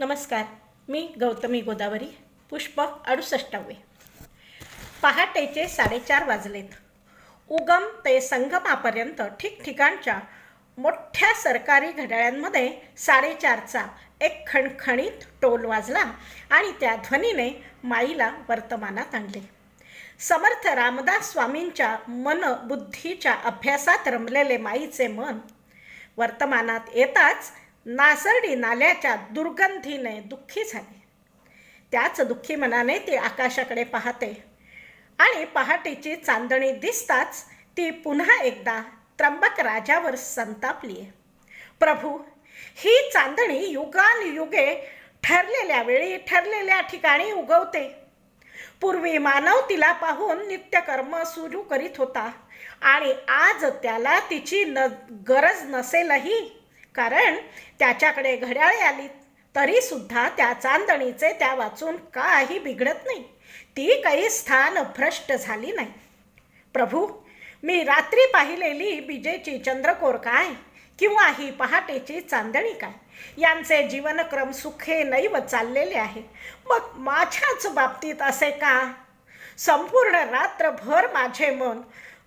नमस्कार मी गौतमी गोदावरी पुष्प अडुसष्टावे. पहाटेचे साडेचार वाजलेत. उगम ते संगमापर्यंत ठिकठिकाणच्या मोठ्या सरकारी घड्याळ्यांमध्ये साडेचारचा एक खणखणीत टोल वाजला आणि त्या ध्वनीने माईला वर्तमानात आणले. समर्थ रामदास स्वामींच्या मन बुद्धीच्या अभ्यासात रमलेले माईचे मन वर्तमानात येताच नासर्डी नाल्याच्या दुर्गंधीने दुःखी झाली. त्याच दुःखी मनाने ती आकाशाकडे पाहते. आणि पहाटेची चांदणी दिसताच ती पुन्हा एकदा त्र्यंबक राजावर संतापली प्रभू ही चांदणी युगानयुगे ठरलेल्या वेळी ठरलेल्या ठिकाणी उगवते. पूर्वी मानव तिला पाहून नित्यकर्म सुरू करीत होता आणि आज त्याला तिची न गरज नसेलही. कारण त्याच्याकडे घड्याळे आली तरी सुद्धा त्या चांदणीचे त्या वाचून काही बिघडत नाही. ती काही स्थान भ्रष्ट झाली नाही. प्रभू मी रात्री पाहिलेली विजेची चंद्रकोर काय? किंवा ही पहाटेची चांदणी काय? यांचे जीवनक्रम सुखे नैव चाललेले आहे. मग माझ्याच बाबतीत असे का? संपूर्ण रात्रभर माझे मन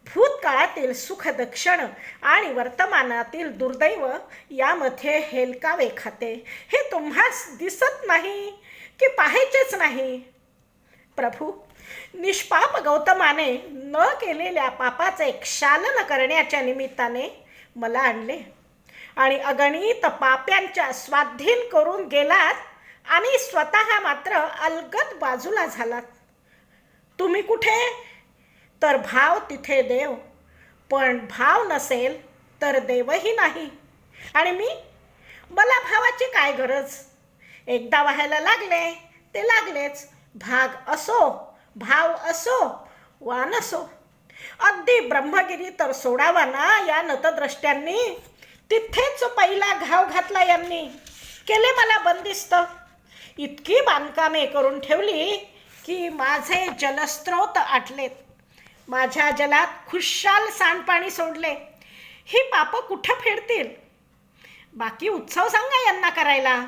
भूतकाळातील सुखदक्षण आणि वर्तमानातील दुर्दैव यामध्ये हेलकावे खाते. हे तुम्हास दिसत नाही की पाहायचेच नाही. प्रभू निष्पाप गौतमाने न केलेल्या पापाचे क्षालन करण्याच्या निमित्ताने मला आणले आणि अगणित पाप्यांच्या स्वाधीन करून गेलात आणि स्वतः मात्र अलगद बाजूला झालात. तुम्ही कुठे तर भाव तिथे देव. पण भाव नसेल तर देवही नाही. आणि मी? मला भावाची काय गरज? एकदा व्हायला लागले ते लागलेच. भाग असो भाव असो वा नसो अगदी ब्रह्मगिरी तर सोडावा ना या नतद्रष्ट्यांनी. तिथेच पहिला घाव घातला यांनी. केले मला बंदिस्त. इतकी बांधकामे करून ठेवली की माझे जलस्रोत आटलेत. माझ्या जलात खुशाल सांडपाणी सोडले. ही पापं कुठं फेडतील? बाकी उत्सव सांगा यांना करायला.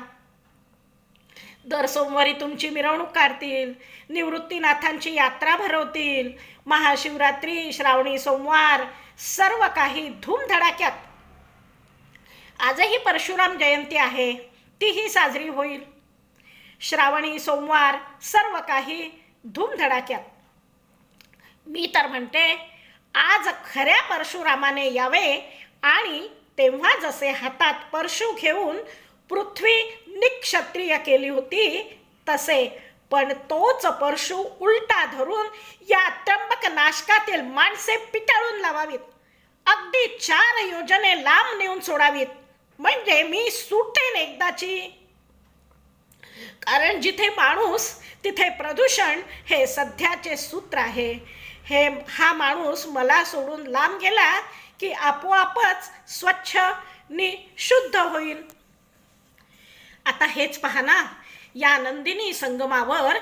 दर सोमवारी तुमची मिरवणूक काढतील निवृत्तीनाथांची यात्रा भरवतील महाशिवरात्री श्रावणी सोमवार सर्व काही धूमधडाक्यात. आजही परशुराम जयंती आहे तीही साजरी होईल. श्रावणी सोमवार सर्व काही धूमधडाक्यात. मी तर म्हणते आज खऱ्या परशुरामाने यावे आणि तेव्हा जसे हातात परशु घेऊन पृथ्वी निक्षत्रिय केली होती तसे पण तोच परशु उलटा धरून या त्र्यंबक नाशकातील माणसे पिटाळून लावावीत. अगदी चार योजने लांब नेऊन सोडावीत. म्हणजे मी सुटेन एकदाची. कारण जिथे माणूस तिथे प्रदूषण हे सध्याचे सूत्र आहे. हे हा माणूस मला सोडून लांब गेला की आपोआपच स्वच्छ नि शुद्ध होईल. आता हेच पहा ना या नंदिनी संगमावर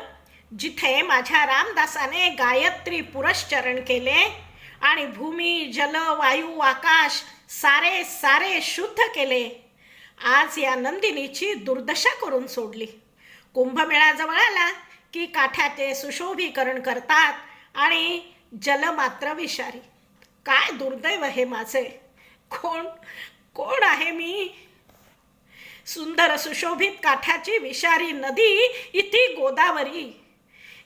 जिथे माझ्या रामदासाने गायत्री पुरश्चरण केले आणि भूमी जल वायू आकाश सारे सारे शुद्ध केले आज या नंदिनीची दुर्दशा करून सोडली. कुंभमेळा जवळ आला की काठ्याचे सुशोभीकरण करतात आणि जल मात्र विषारी. काय दुर्दैव हे माझे? कोण कोण आहे मी? सुंदर सुशोभित काठाची विषारी नदी इथे गोदावरी.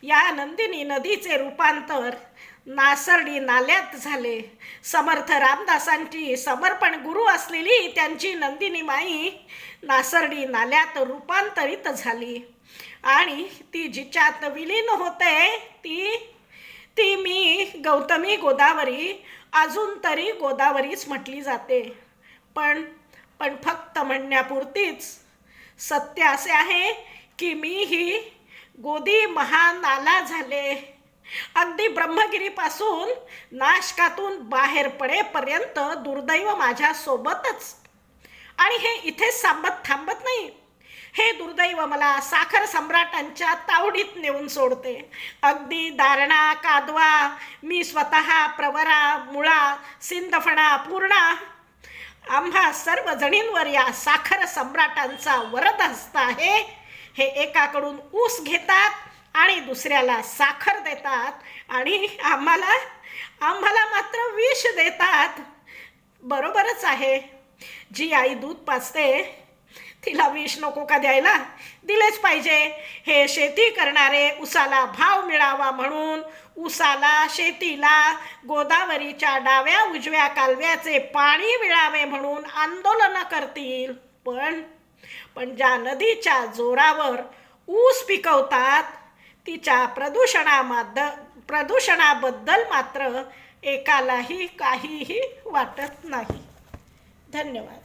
या नंदिनी नदीचे रूपांतर नासर्डी नाल्यात झाले. समर्थ रामदासांची समर्पण गुरु असलेली त्यांची नंदिनी माई नासर्डी नाल्यात रूपांतरित झाली. आणि ती जिच्यात विलीन होते ती ती मी गौतमी गोदावरी अजून तरी गोदावरीच म्हटली जाते. पण पण फक्त म्हणण्यापुरतीच. सत्य असे आहे की मी ही गोदी महानाला झाले. अगदी ब्रह्मगिरीपासून नाशकातून बाहेर पडेपर्यंत दुर्दैव माझ्या सोबतच आणि हे इथेच सांबत थांबत नाही. हे दुर्दैव मला साखर सम्राटांच्या तावडीत नेऊन सोडते. अगदी दारणा कादवा मी स्वतः प्रवरा मुळा सिंदफणा पूर्णा. आम्हा सर्व जणींवर या साखर सम्राटांचा वरद हस्त आहे. हे एकाकडून ऊस घेतात आणि दुसऱ्याला साखर देतात आणि आम्हाला आम्हाला मात्र विष देतात. बरोबरच आहे. जी आई दूध पाजते तिला विष नको का द्यायला? दिलेच पाहिजे. हे शेती करणारे उसाला भाव मिळावा म्हणून उसाला शेतीला गोदावरीच्या डाव्या उजव्या कालव्याचे पाणी मिळावे म्हणून आंदोलनं करतील. पण पण ज्या नदीच्या जोरावर ऊस पिकवतात तिच्या प्रदूषणामाद प्रदूषणाबद्दल मात्र एकालाही काहीही वाटत नाही. धन्यवाद.